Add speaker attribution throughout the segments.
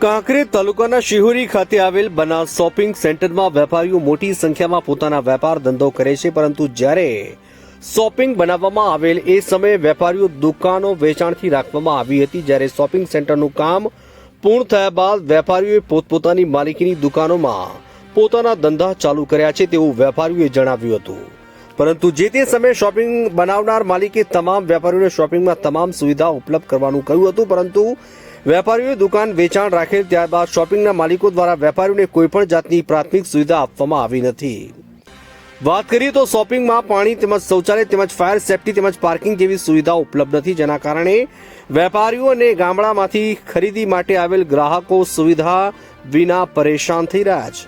Speaker 1: કાંકરેજ તાલુકાના શિહોરી ખાતે આવેલ બનાસ શોપિંગ સેન્ટરમાં વેપારીઓ મોટી સંખ્યામાં પોતાના વેપાર ધંધો કરે છે, પરંતુ જ્યારે શોપિંગ બનાવવામાં આવેલ એ સમયે વેપારીઓ દુકાનો વેચાણથી રાખવામાં આવી હતી. જ્યારે શોપિંગ સેન્ટરનું કામ પૂર્ણ થયા બાદ વેપારીઓએ પોતપોતાની માલિકીની દુકાનોમાં પોતાના ધંધા ચાલુ કર્યા છે તેવું વેપારીઓએ જણાવ્યું હતું. પરંતુ જે તે સમયે શોપિંગ બનાવનાર માલિકે તમામ વેપારીઓને શોપિંગમાં તમામ સુવિધા ઉપલબ્ધ કરવાનું કહ્યું હતું, પરંતુ વેપારીઓએ દુકાન વેચાણ રાખેલ ત્યારબાદ શોપિંગના માલિકો દ્વારા વેપારીઓને કોઈપણ જાતની પ્રાથમિક સુવિધા આપવામાં આવી નથી. વાત કરીએ તો શોપિંગમાં પાણી તેમજ શૌચાલય તેમજ ફાયર સેફટી તેમજ પાર્કિંગ જેવી સુવિધાઓ ઉપલબ્ધ નથી, જેના કારણે વેપારીઓ અને ગામડામાંથી ખરીદી માટે આવેલ ગ્રાહકો સુવિધા વિના પરેશાન થઈ રહ્યા છે.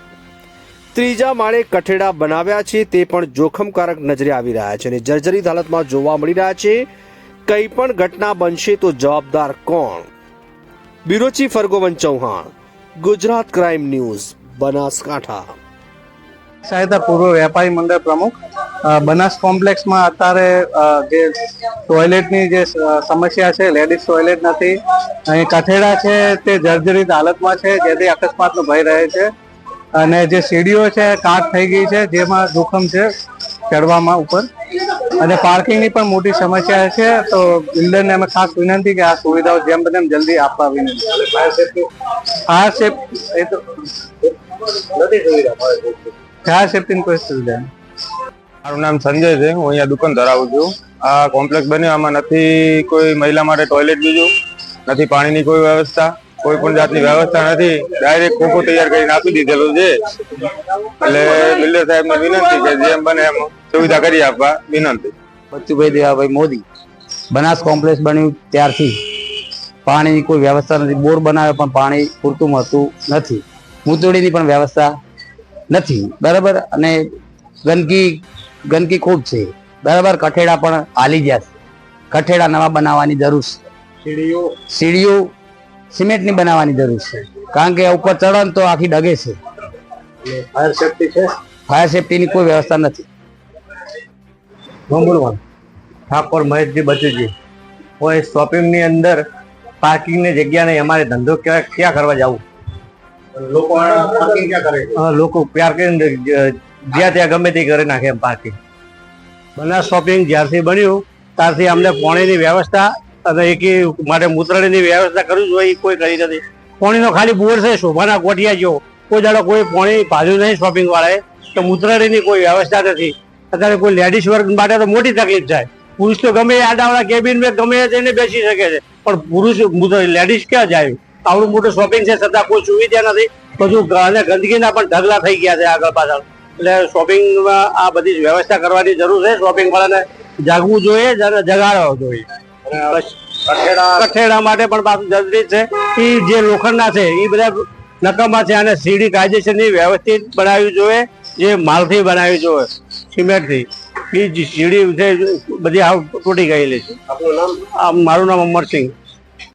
Speaker 1: ત્રીજા માળે કઠેડા બનાવ્યા છે, તે પણ જોખમકારક નજરે આવી રહ્યા છે અને જર્જરિત હાલતમાં જોવા મળી રહ્યા છે, કંઈ પણ ઘટના બનશે તો જવાબદાર કોણ? Bureau chief Hargovan Chauhan, Gujarat crime news, Banaskantha.
Speaker 2: સહાયતા પૂર્વ વેપારી મંડળ પ્રમુખ બનાસ કોમ્પ્લેક્સમાં અત્યારે જે ટોયલેટની જે સમસ્યા છે, લેડીઝ ટોયલેટ નથી, અહીં કથેડા છે, તે જર્જરિત હાલતમાં છે, જેથી અકસ્માતનો ભય રહે છે. અને જે સીડીઓ છે, કાટ થઈ ગઈ છે, જેમાં જોખમ છે, ચડવામાં ઉપર. અને પાર્કિંગની પણ મોટી સમસ્યા છે તો બિલ્ડરને અમે ખાસ વિનંતી કે આ સુવિધાઓ જેમ બને એમ જલ્દી આપવા વિનંતી. ફાયર સેફ્ટી એ તો ફાયર સેફ્ટીની કોઈ સુવિધા
Speaker 3: મારું નામ સંજય છે હું અહીંયા દુકાન ધરાવું છું. આ કોમ્પ્લેક્સ બન્યો આમાં નથી કોઈ મહિલા માટે ટોયલેટ બીજું નથી પાણીની કોઈ વ્યવસ્થા કોઈ પણ જાતની વ્યવસ્થા નથી. ડાયરેક્ટ ખોખું તૈયાર કરીને આપી દીધેલું છે. એટલે બિલ્ડર સાહેબને વિનંતી કે જેમ બને એમ સુવિધા કરી આપવા વિનંતી.
Speaker 4: બચુભાઈ દેવાભાઈ મોદી. બનાસ કોમ્પ્લેક્સ બન્યું ત્યારથી. પાણીની કોઈ વ્યવસ્થા નથી. બોર બનાવે પણ પાણી પૂરતું મળતું નથી. મૂતળીની પણ વ્યવસ્થા નથી. બરાબર? અને ગંદકી ગંદકી ખૂબ છે. બરાબર? કઠેડા પણ હાલી ગયા છે. કઠેડા નવા બનાવવાની જરૂર છે. સીડીઓ. સીડીઓ સિમેન્ટની બનાવવાની જરૂર છે. કારણ કે ઉપર ચડણ તો આખી ડગે છે.
Speaker 2: ફાયર સેફ્ટી છે?
Speaker 4: ફાયર સેફટીની કોઈ વ્યવસ્થા નથી.
Speaker 2: ઠાકોર મહેશજી બચુજી. કોઈ શોપિંગની અંદર પાર્કિંગની જગ્યા નહીં અમારે ધંધો ક્યાં ક્યાં કરવા જવું? લોકો પાર્કિંગ ક્યાં કરે? લોકો પાર્કિંગ જ્યાં ત્યાં ગમે તે કરી નાખે એમ પાર્કિંગ બનાસ શોપિંગ જ્યારથી બન્યું ત્યારથી અમને પાણીની વ્યવસ્થા અને એક માટે મૂત્રણીની વ્યવસ્થા કરવી જોઈએ કોઈ કરી નથી. પાણીનો ખાલી બોર છે શોભાના કોઠિયા જેવો. કોઈ દાડો કોઈ પાણી ભાજ્યું નહીં શોપિંગ વાળાએ તો મૂત્રણીની કોઈ વ્યવસ્થા નથી. અત્યારે કોઈ લેડીઝ વર્ગ માટે તો મોટી તકલીફ થાય. પુરુષ તો ગમે આડાવાળા કેબિન મેં ગમે તેને બેસી શકે છે. પણ પુરુષ લેડીઝ ક્યાં જાય? આવડું મોટું શોપિંગ છે છતાં કોઈ સુવિધા નથી. બધું અને ગંદકીના પણ ઢગલા થઈ ગયા છે આગળ પાછળ. એટલે શોપિંગમાં આ બધી વ્યવસ્થા કરવાની જરૂર છે. શોપિંગ વાળાને જાગવું જોઈએ અને જગાડવા જોઈએ. કઠેડા માટે પણ પાછું જરૂરી છે. એ જે લોખંડના છે એ બધા નકામા છે અને સીડી કાયદેસરની વ્યવસ્થિત બનાવવી જોઈએ. જે માલથી બનાવવી જોઈએ. સિમેન્ટથી બીજ સીડી બધી હાવ તૂટી ગયેલી છે. મારું નામ અમરસિંહ.